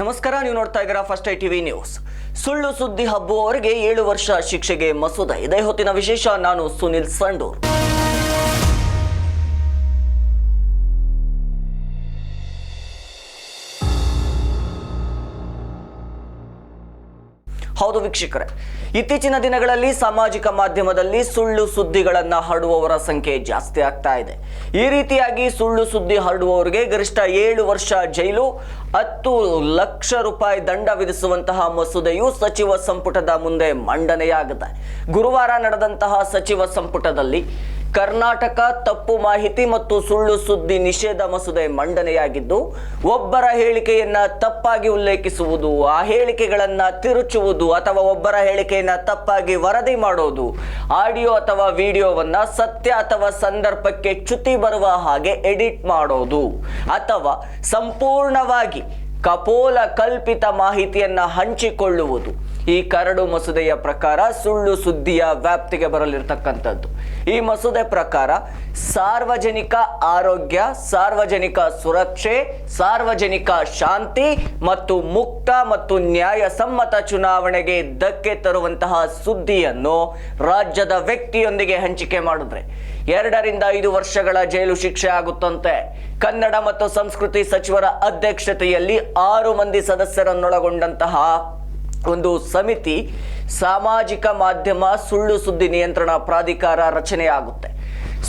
ನಮಸ್ಕಾರ, ನೀವು ನೋಡ್ತಾ ಇದ್ದೀರಾ ಫಸ್ಟ್ ಐ ಟಿವಿ ನ್ಯೂಸ್. ಸುಳ್ಳು ಸುದ್ದಿ ಹಬ್ಬುವವರಿಗೆ ಏಳು ವರ್ಷ ಶಿಕ್ಷೆಗೆ ಮಸೂದೆ. ಇದೇ ಹೊತ್ತಿನ ವಿಶೇಷ, ನಾನು ಸುನಿಲ್ ಸಂಡೂರ್. ಹೌದು ವೀಕ್ಷಕರೇ, ಇತ್ತೀಚಿನ ದಿನಗಳಲ್ಲಿ ಸಾಮಾಜಿಕ ಮಾಧ್ಯಮದಲ್ಲಿ ಸುಳ್ಳು ಸುದ್ದಿಗಳನ್ನು ಹರಡುವವರ ಸಂಖ್ಯೆ ಜಾಸ್ತಿ ಆಗ್ತಾ ಇದೆ. ಈ ರೀತಿಯಾಗಿ ಸುಳ್ಳು ಸುದ್ದಿ ಹರಡುವವರಿಗೆ ಗರಿಷ್ಠ ಏಳು ವರ್ಷ ಜೈಲು, ಹತ್ತು ಲಕ್ಷ ರೂಪಾಯಿ ದಂಡ ವಿಧಿಸುವಂತಹ ಮಸೂದೆಯು ಸಚಿವ ಸಂಪುಟದ ಮುಂದೆ ಮಂಡನೆಯಾಗಿದೆ. ಗುರುವಾರ ನಡೆದಂತಹ ಸಚಿವ ಸಂಪುಟದಲ್ಲಿ ಕರ್ನಾಟಕ ತಪ್ಪು ಮಾಹಿತಿ ಮತ್ತು ಸುಳ್ಳು ಸುದ್ದಿ ನಿಷೇಧ ಮಸೂದೆ ಮಂಡನೆಯಾಗಿದ್ದು, ಒಬ್ಬರ ಹೇಳಿಕೆಯನ್ನ ತಪ್ಪಾಗಿ ಉಲ್ಲೇಖಿಸುವುದು, ಆ ಹೇಳಿಕೆಗಳನ್ನ ತಿರುಚುವುದು ಅಥವಾ ಒಬ್ಬರ ಹೇಳಿಕೆಯನ್ನ ತಪ್ಪಾಗಿ ವರದಿ ಮಾಡೋದು, ಆಡಿಯೋ ಅಥವಾ ವಿಡಿಯೋವನ್ನ ಸತ್ಯ ಅಥವಾ ಸಂದರ್ಭಕ್ಕೆ ಚ್ಯುತಿ ಬರುವ ಹಾಗೆ ಎಡಿಟ್ ಮಾಡೋದು ಅಥವಾ ಸಂಪೂರ್ಣವಾಗಿ ಕಪೋಲ ಕಲ್ಪಿತ ಮಾಹಿತಿಯನ್ನ ಹಂಚಿಕೊಳ್ಳುವುದು. ಈ ಕರಡು ಮಸೂದೆಯ ಪ್ರಕಾರ ಸುಳ್ಳು ಸುದ್ದಿಯ ವ್ಯಾಪ್ತಿಗೆ ಬರಲಿರ್ತಕ್ಕಂಥದ್ದು. ಈ ಮಸೂದೆ ಪ್ರಕಾರ ಸಾರ್ವಜನಿಕ ಆರೋಗ್ಯ, ಸಾರ್ವಜನಿಕ ಸುರಕ್ಷೆ, ಸಾರ್ವಜನಿಕ ಶಾಂತಿ ಮತ್ತು ಮುಕ್ತ ಮತ್ತು ನ್ಯಾಯಸಮ್ಮತ ಚುನಾವಣೆಗೆ ಧಕ್ಕೆ ತರುವಂತಹ ಸುದ್ದಿಯನ್ನು ರಾಜ್ಯದ ವ್ಯಕ್ತಿಯೊಂದಿಗೆ ಹಂಚಿಕೆ ಮಾಡಿದ್ರೆ ಎರಡರಿಂದ ಐದು ವರ್ಷಗಳ ಜೈಲು ಶಿಕ್ಷೆ ಆಗುತ್ತಂತೆ. ಕನ್ನಡ ಮತ್ತು ಸಂಸ್ಕೃತಿ ಸಚಿವರ ಅಧ್ಯಕ್ಷತೆಯಲ್ಲಿ ಆರು ಮಂದಿ ಸದಸ್ಯರನ್ನೊಳಗೊಂಡಂತಹ ಒಂದು ಸಮಿತಿ ಸಾಮಾಜಿಕ ಮಾಧ್ಯಮ ಸುಳ್ಳು ಸುದ್ದಿ ನಿಯಂತ್ರಣ ಪ್ರಾಧಿಕಾರ ರಚನೆಯಾಗುತ್ತೆ.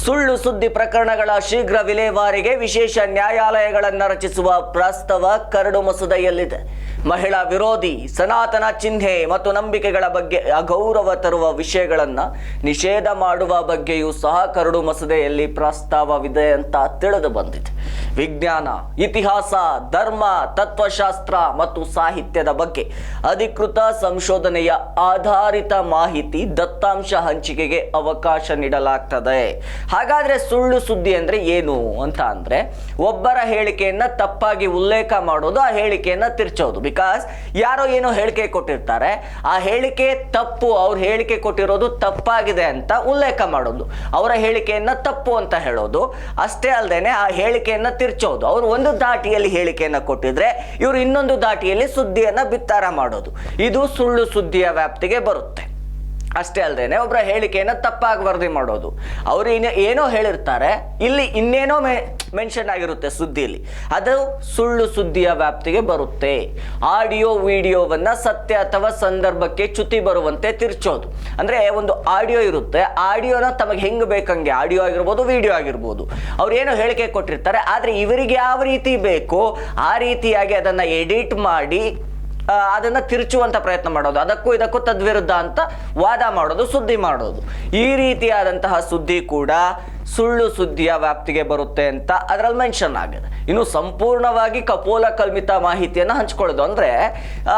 ಸುಳ್ಳು ಸುದ್ದಿ ಪ್ರಕರಣಗಳ ಶೀಘ್ರ ವಿಲೇವಾರಿಗೆ ವಿಶೇಷ ನ್ಯಾಯಾಲಯಗಳನ್ನು ರಚಿಸುವ ಪ್ರಸ್ತಾವ ಕರಡು ಮಸೂದೆಯಲ್ಲಿದೆ. ಮಹಿಳಾ ವಿರೋಧಿ ಸನಾತನ ಚಿಹ್ನೆ ಮತ್ತು ನಂಬಿಕೆಗಳ ಬಗ್ಗೆ ಅಗೌರವ ತರುವ ವಿಷಯಗಳನ್ನು ನಿಷೇಧ ಮಾಡುವ ಬಗ್ಗೆಯೂ ಸಹ ಕರಡು ಮಸೂದೆಯಲ್ಲಿ ಪ್ರಸ್ತಾವವಿದೆ ಅಂತ ತಿಳಿದು ಬಂದಿದೆ. ವಿಜ್ಞಾನ, ಇತಿಹಾಸ, ಧರ್ಮ, ತತ್ವಶಾಸ್ತ್ರ ಮತ್ತು ಸಾಹಿತ್ಯದ ಬಗ್ಗೆ ಅಧಿಕೃತ ಸಂಶೋಧನೆಯ ಆಧಾರಿತ ಮಾಹಿತಿ ದತ್ತಾಂಶ ಹಂಚಿಕೆಗೆ ಅವಕಾಶ ನೀಡಲಾಗ್ತದೆ. ಹಾಗಾದ್ರೆ ಸುಳ್ಳು ಸುದ್ದಿ ಅಂದ್ರೆ ಏನು ಅಂತ ಅಂದರೆ ಒಬ್ಬರ ಹೇಳಿಕೆಯನ್ನು ತಪ್ಪಾಗಿ ಉಲ್ಲೇಖ ಮಾಡೋದು, ಆ ಹೇಳಿಕೆಯನ್ನು ತಿರ್ಚೋದು. ಬಿಕಾಸ್ ಯಾರೋ ಏನೋ ಹೇಳಿಕೆ ಕೊಟ್ಟಿರ್ತಾರೆ, ಆ ಹೇಳಿಕೆ ತಪ್ಪು, ಅವ್ರ ಹೇಳಿಕೆ ಕೊಟ್ಟಿರೋದು ತಪ್ಪಾಗಿದೆ ಅಂತ ಉಲ್ಲೇಖ ಮಾಡೋದು. ಅವರ ಹೇಳಿಕೆಯನ್ನು ತಪ್ಪು ಅಂತ ಹೇಳೋದು. ಅಷ್ಟೇ ಅಲ್ಲದೆ ಆ ಹೇಳಿಕೆಯನ್ನ ತಿರ್ಚೋದು. ಅವರು ಒಂದು ದಾಟಿಯಲ್ಲಿ ಹೇಳಿಕೆಯನ್ನು ಕೊಟ್ಟಿದ್ರೆ ಇವರು ಇನ್ನೊಂದು ದಾಟಿಯಲ್ಲಿ ಸುದ್ದಿಯನ್ನು ಬಿತ್ತಾರ ಮಾಡೋದು. ಇದು ಸುಳ್ಳು ಸುದ್ದಿಯ ವ್ಯಾಪ್ತಿಗೆ ಬರುತ್ತೆ. ಅಷ್ಟೇ ಅಲ್ಲದೆ ಒಬ್ಬರ ಹೇಳಿಕೆಯನ್ನು ತಪ್ಪಾಗಿ ವರದಿ ಮಾಡೋದು. ಅವರು ಇನ್ನೇ ಏನೋ ಹೇಳಿರ್ತಾರೆ, ಇಲ್ಲಿ ಇನ್ನೇನೋ ಮೆ ಮೆನ್ಷನ್ ಆಗಿರುತ್ತೆ ಸುದ್ದಿಯಲ್ಲಿ. ಅದು ಸುಳ್ಳು ಸುದ್ದಿಯ ವ್ಯಾಪ್ತಿಗೆ ಬರುತ್ತೆ. ಆಡಿಯೋ, ವಿಡಿಯೋವನ್ನು ಸತ್ಯ ಅಥವಾ ಸಂದರ್ಭಕ್ಕೆ ಚ್ಯುತಿ ಬರುವಂತೆ ತಿರ್ಚೋದು. ಅಂದರೆ ಒಂದು ಆಡಿಯೋ ಇರುತ್ತೆ, ಆಡಿಯೋನ ತಮಗೆ ಹೆಂಗೆ ಬೇಕಂಗೆ, ಆಡಿಯೋ ಆಗಿರ್ಬೋದು, ವಿಡಿಯೋ ಆಗಿರ್ಬೋದು. ಅವ್ರು ಏನೋ ಹೇಳಿಕೆ ಕೊಟ್ಟಿರ್ತಾರೆ, ಆದರೆ ಇವರಿಗೆ ಯಾವ ರೀತಿ ಬೇಕೋ, ಆ ರೀತಿಯಾಗಿ ಅದನ್ನು ಎಡಿಟ್ ಮಾಡಿ ಅದನ್ನ ತಿರುಚುವಂತ ಪ್ರಯತ್ನ ಮಾಡೋದು. ಅದಕ್ಕೂ ಇದಕ್ಕೂ ತದ್ವಿರುದ್ಧ ಅಂತ ವಾದ ಮಾಡೋದು, ಸುದ್ದಿ ಮಾಡೋದು. ಈ ರೀತಿಯಾದಂತಹ ಸುದ್ದಿ ಕೂಡ ಸುಳ್ಳು ಸುದ್ದಿಯ ವ್ಯಾಪ್ತಿಗೆ ಬರುತ್ತೆ ಅಂತ ಅದರಲ್ಲಿ ಮೆನ್ಷನ್ ಆಗಿದೆ. ಇನ್ನು ಸಂಪೂರ್ಣವಾಗಿ ಕಪೋಲ ಕಲ್ಮಿತ ಮಾಹಿತಿಯನ್ನು ಹಂಚ್ಕೊಳ್ಳೋದು ಅಂದರೆ ಆ,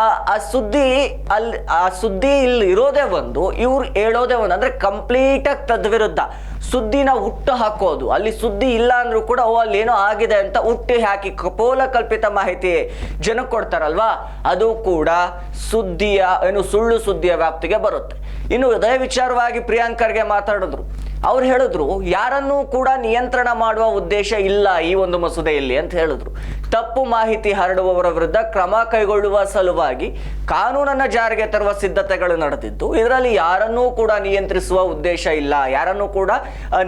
ಸುದ್ದಿ ಅಲ್ಲಿ ಆ ಸುದ್ದಿ ಇಲ್ಲಿ ಇರೋದೇ ಒಂದು ಇವ್ರು ಹೇಳೋದೇ ಒಂದು ಅಂದರೆ ಕಂಪ್ಲೀಟಾಗಿ ತದ್ವಿರುದ್ಧ ಸುದ್ದಿನ ಹುಟ್ಟು ಹಾಕೋದು. ಅಲ್ಲಿ ಸುದ್ದಿ ಇಲ್ಲ ಅಂದ್ರೂ ಕೂಡ ಓ ಅಲ್ಲಿ ಏನೋ ಆಗಿದೆ ಅಂತ ಹುಟ್ಟಿ ಹಾಕಿ ಕಪೋಲ ಕಲ್ಪಿತ ಮಾಹಿತಿ ಜನಕ್ಕೆ ಕೊಡ್ತಾರಲ್ವಾ? ಅದು ಕೂಡ ಸುದ್ದಿಯ ಏನು ಸುಳ್ಳು ಸುದ್ದಿಯ ವ್ಯಾಪ್ತಿಗೆ ಬರುತ್ತೆ. ಇನ್ನು ಇದೇ ವಿಚಾರವಾಗಿ ಪ್ರಿಯಾಂಕರ್ಗೆ ಮಾತಾಡಿದ್ರು. ಅವ್ರು ಹೇಳಿದ್ರು, ಯಾರನ್ನೂ ಕೂಡ ನಿಯಂತ್ರಣ ಮಾಡುವ ಉದ್ದೇಶ ಇಲ್ಲ ಈ ಒಂದು ಮಸೂದೆಯಲ್ಲಿ ಅಂತ ಹೇಳಿದ್ರು. ತಪ್ಪು ಮಾಹಿತಿ ಹರಡುವವರ ವಿರುದ್ಧ ಕ್ರಮ ಕೈಗೊಳ್ಳುವ ಸಲುವಾಗಿ ಕಾನೂನನ್ನ ಜಾರಿಗೆ ತರುವ ಸಿದ್ಧತೆಗಳು ನಡೆದಿದ್ದು, ಇದರಲ್ಲಿ ಯಾರನ್ನೂ ಕೂಡ ನಿಯಂತ್ರಿಸುವ ಉದ್ದೇಶ ಇಲ್ಲ, ಯಾರನ್ನೂ ಕೂಡ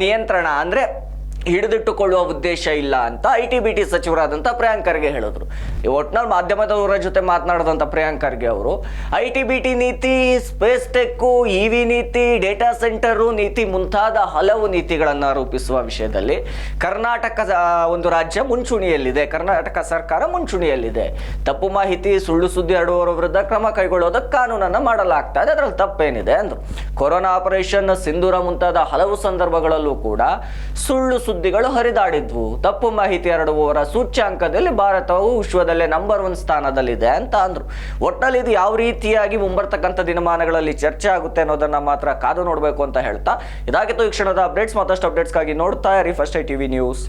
ನಿಯಂತ್ರಣ ಅಂದ್ರೆ ಹಿಡಿದಿಟ್ಟುಕೊಳ್ಳುವ ಉದ್ದೇಶ ಇಲ್ಲ ಅಂತ ಐ ಟಿ ಬಿ ಟಿ ಸಚಿವರಾದಂಥ ಪ್ರಿಯಾಂಕ್ ಖರ್ಗೆ ಹೇಳಿದ್ರು. ಈ ಒಟ್ನಲ್ಲಿ ಮಾಧ್ಯಮದವರ ಜೊತೆ ಮಾತನಾಡಿದಂಥ ಪ್ರಿಯಾಂಕ್ ಖರ್ಗೆ ಅವರು, ಐ ಟಿ ಬಿ ಟಿ ನೀತಿ, ಸ್ಪೇಸ್ ಟೆಕ್ಕು, ಇ ವಿ ನೀತಿ, ಡೇಟಾ ಸೆಂಟರು ನೀತಿ ಮುಂತಾದ ಹಲವು ನೀತಿಗಳನ್ನು ರೂಪಿಸುವ ವಿಷಯದಲ್ಲಿ ಕರ್ನಾಟಕ ಒಂದು ರಾಜ್ಯ ಮುಂಚೂಣಿಯಲ್ಲಿದೆ. ಕರ್ನಾಟಕ ಸರ್ಕಾರ ಮುಂಚೂಣಿಯಲ್ಲಿದೆ. ತಪ್ಪು ಮಾಹಿತಿ, ಸುಳ್ಳು ಸುದ್ದಿ ಹರಡುವವರ ವಿರುದ್ಧ ಕ್ರಮ ಕೈಗೊಳ್ಳೋದಕ್ಕೆ ಕಾನೂನನ್ನು ಮಾಡಲಾಗ್ತಾ ಇದೆ. ಅದರಲ್ಲಿ ತಪ್ಪೇನಿದೆ ಅಂದರು. ಕೊರೋನಾ ಆಪರೇಷನ್ ಸಿಂಧೂರ ಮುಂತಾದ ಹಲವು ಸಂದರ್ಭಗಳಲ್ಲೂ ಕೂಡ ಸುಳ್ಳು ಸುದ್ದಿಗಳು ಹರಿದಾಡಿದ್ವು. ತಪ್ಪು ಮಾಹಿತಿ ಹರಡುವವರ ಸೂಚ್ಯಾಂಕದಲ್ಲಿ ಭಾರತವು ವಿಶ್ವದಲ್ಲೇ ನಂಬರ್ ಒನ್ ಸ್ಥಾನದಲ್ಲಿದೆ ಅಂತ ಅಂದ್ರು. ಒಟ್ಟಲ್ಲಿ ಇದು ಯಾವ ರೀತಿಯಾಗಿ ಮುಂಬರ್ತಕ್ಕಂಥ ದಿನಮಾನಗಳಲ್ಲಿ ಚರ್ಚೆ ಆಗುತ್ತೆ ಅನ್ನೋದನ್ನ ಮಾತ್ರ ಕಾದು ನೋಡಬೇಕು ಅಂತ ಹೇಳ್ತಾ. ಇದಾಗಿತ್ತು ಈ ಕ್ಷಣದ ಅಪ್ಡೇಟ್ಸ್ ಮತ್ತಷ್ಟು ಅಪ್ಡೇಟ್ಸ್ಗಾಗಿ ನೋಡ್ತಾ ಇರಿ ಫಸ್ಟ್ ಐ ಟಿವಿ ನ್ಯೂಸ್.